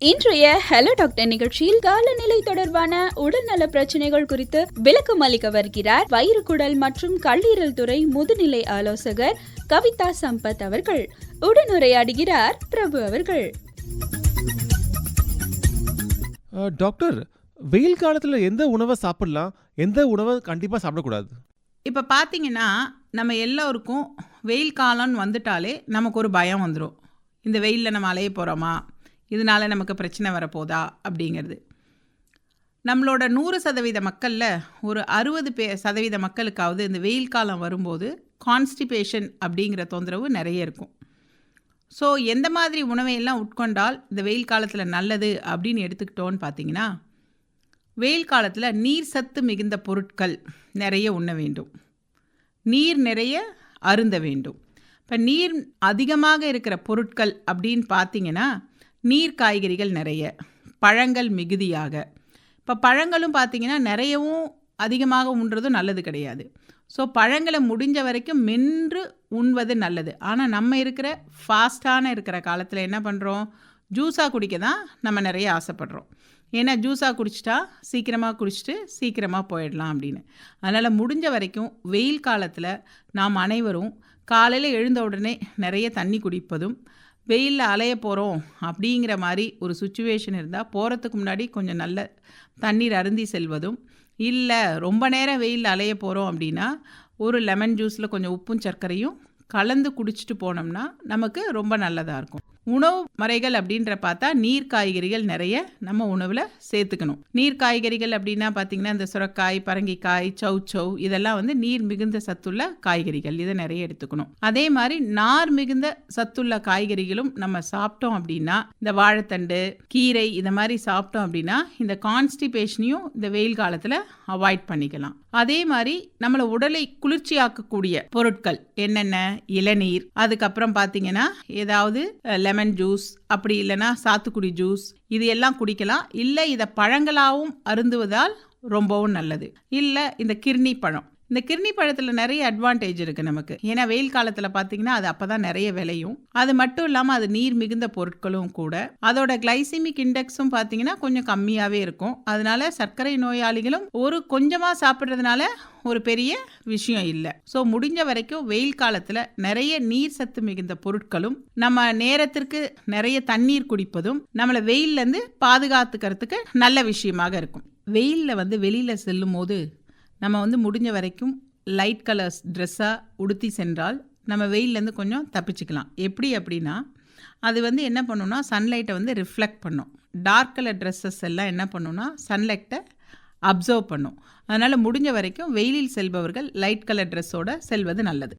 இன்றைய hello doctor நிகழ்ச்சியில் காலநிலை தொடர்பான உடல்நல பிரச்சனைகள் குறித்து விளக்கம் அளிக்க வருகிறார் வயிறு குடல் மற்றும் கல்லீரல் துறை முதுநிலை ஆலோசகர் கவிதா சம்பத் அவர்கள். உடனுரையாடுகிறார் பிரபு அவர்கள். டாக்டர் வெயில் காலத்தில் எந்த உணவை சாப்பிடலாம்? எந்த உணவை கண்டிப்பாக சாப்பிடக்கூடாது? இப்போ பார்த்தீங்கன்னா நம்ம எல்லோருக்கும் வெயில் காலம்னு வந்துட்டாலே நமக்கு ஒரு பயம் வந்துடும் இந்த வெயிலில் நம்ம அலைய போகிறோமா இதனால நமக்கு பிரச்சனை வரப்போதா? அப்படிங்கிறது. நம்மளோட நூறு சதவீத மக்களில் ஒரு அறுபது பே சதவீத மக்களுக்காவது இந்த வெயில் காலம் வரும்போது கான்ஸ்டிபேஷன் அப்படிங்கிற தொந்தரவு நிறைய இருக்கும். ஸோ எந்த மாதிரி உணவையெல்லாம் உட்கொண்டால் இந்த வெயில் காலத்தில் நல்லது அப்படின்னு எடுத்துக்கிட்டோன்னு பார்த்தீங்கன்னா வெயில் காலத்தில் நீர் சத்து மிகுந்த பொருட்கள் நிறைய உண்ண வேண்டும். நீர் நிறைய அருந்த வேண்டும். இப்போ நீர் அதிகமாக இருக்கிற பொருட்கள் அப்படின்னு பார்த்தீங்கன்னா நீர் காய்கறிகள் நிறைய பழங்கள் மிகுதியாக. இப்போ பழங்களும் பார்த்தீங்கன்னா நிறையவும் அதிகமாக உண்றதும் நல்லது கிடையாது. ஸோ பழங்களை முடிஞ்ச வரைக்கும் மென்று உண்வது நல்லது. ஆனால் நம்ம இருக்கிற ஃபாஸ்ட்டான இருக்கிற காலத்தில் என்ன பண்ணுறோம் ஜூஸாக குடிக்க தான் நம்ம நிறைய ஆசைப்படுறோம். ஏன்னா ஜூஸாக குடிச்சிட்டா சீக்கிரமாக குடிச்சிட்டு சீக்கிரமாக போயிடலாம் அப்படின்னு. அதனால் முடிஞ்ச வரைக்கும் வெயில் காலத்தில் நாம் அனைவரும் காலையில் எழுந்த உடனே நிறைய தண்ணி குடிப்பதும் வெயிலில் அலைய போகிறோம் அப்படிங்கிற மாதிரி ஒரு சுச்சுவேஷன் இருந்தால் போகிறதுக்கு முன்னாடி கொஞ்சம் நல்ல தண்ணீர் அருந்தி செல்வதும் இல்லை ரொம்ப நேரம் வெயிலில் அலைய போகிறோம் அப்படின்னா ஒரு லெமன் ஜூஸில் கொஞ்சம் உப்பும் சர்க்கரையும் கலந்து குடிச்சிட்டு போனோம்னா நமக்கு ரொம்ப நல்லதாக இருக்கும். உணவு முறைகள் அப்படின்ற பார்த்தா நீர் காய்கறிகள் நிறைய நம்ம உணவில் சேர்த்துக்கணும். நீர் காய்கறிகள் அப்படின்னா பார்த்தீங்கன்னா இந்த சுரக்காய் பரங்கிக்காய் சௌச்சௌ இதெல்லாம் வந்து நீர் மிகுந்த சத்துள்ள காய்கறிகள். இதை நிறைய எடுத்துக்கணும். அதே மாதிரி நார் மிகுந்த சத்துள்ள காய்கறிகளும் நம்ம சாப்பிட்டோம் அப்படின்னா இந்த வாழைத்தண்டு கீரை இந்த மாதிரி சாப்பிட்டோம் அப்படின்னா இந்த கான்ஸ்டிபேஷனையும் இந்த வெயில் காலத்தில் அவாய்ட் பண்ணிக்கலாம். அதே மாதிரி நம்மளை உடலை குளிர்ச்சியாக்கக்கூடிய பொருட்கள் என்னென்ன? இளநீர். அதுக்கப்புறம் பார்த்தீங்கன்னா ஏதாவது லெமன் லெமன் ஜூஸ் அப்படி இல்லைன்னா சாத்துக்குடி ஜூஸ் இது எல்லாம் குடிக்கலாம். இல்லை இதை பழங்களாகவும் அருந்துவதால் ரொம்பவும் நல்லது. இல்லை இந்த கிர்னி பழம். இந்த கிர்னி பழத்தில் நிறைய அட்வான்டேஜ் இருக்குது நமக்கு. ஏன்னா வெயில் காலத்தில் பார்த்தீங்கன்னா அது அப்போ தான் நிறைய விளையும். அது மட்டும் இல்லாமல் அது நீர் மிகுந்த பொருட்களும் கூட. அதோட கிளைசிமிக் இண்டெக்ஸும் பார்த்தீங்கன்னா கொஞ்சம் கம்மியாகவே இருக்கும். அதனால சர்க்கரை நோயாளிகளும் ஒரு கொஞ்சமாக சாப்பிட்றதுனால ஒரு பெரிய விஷயம் இல்லை. ஸோ முடிஞ்ச வரைக்கும் வெயில் காலத்தில் நிறைய நீர் சத்து மிகுந்த பொருட்களும் நம்ம நேரத்திற்கு நிறைய தண்ணீர் குடிப்பதும் நம்மளை வெயிலேருந்து பாதுகாத்துக்கிறதுக்கு நல்ல விஷயமாக இருக்கும். வெயிலில் வந்து வெளியில் செல்லும் போது நம்ம வந்து முடிஞ்ச வரைக்கும் லைட் கலர்ஸ் ட்ரெஸ்ஸாக உடுத்தி சென்றால் நம்ம வெயிலேருந்து கொஞ்சம் தப்பிச்சுக்கலாம். எப்படி அப்படின்னா அது வந்து என்ன பண்ணுன்னா சன்லைட்டை வந்து ரிஃப்ளெக்ட் பண்ணும். டார்க் கலர் ட்ரெஸ்ஸஸ் எல்லாம் என்ன பண்ணுன்னா சன்லைட்டை அப்சர்வ் பண்ணும். அதனால் முடிஞ்ச வரைக்கும் வெயிலில் செல்பவர்கள் லைட் கலர் ட்ரெஸ்ஸோட செல்வது நல்லது.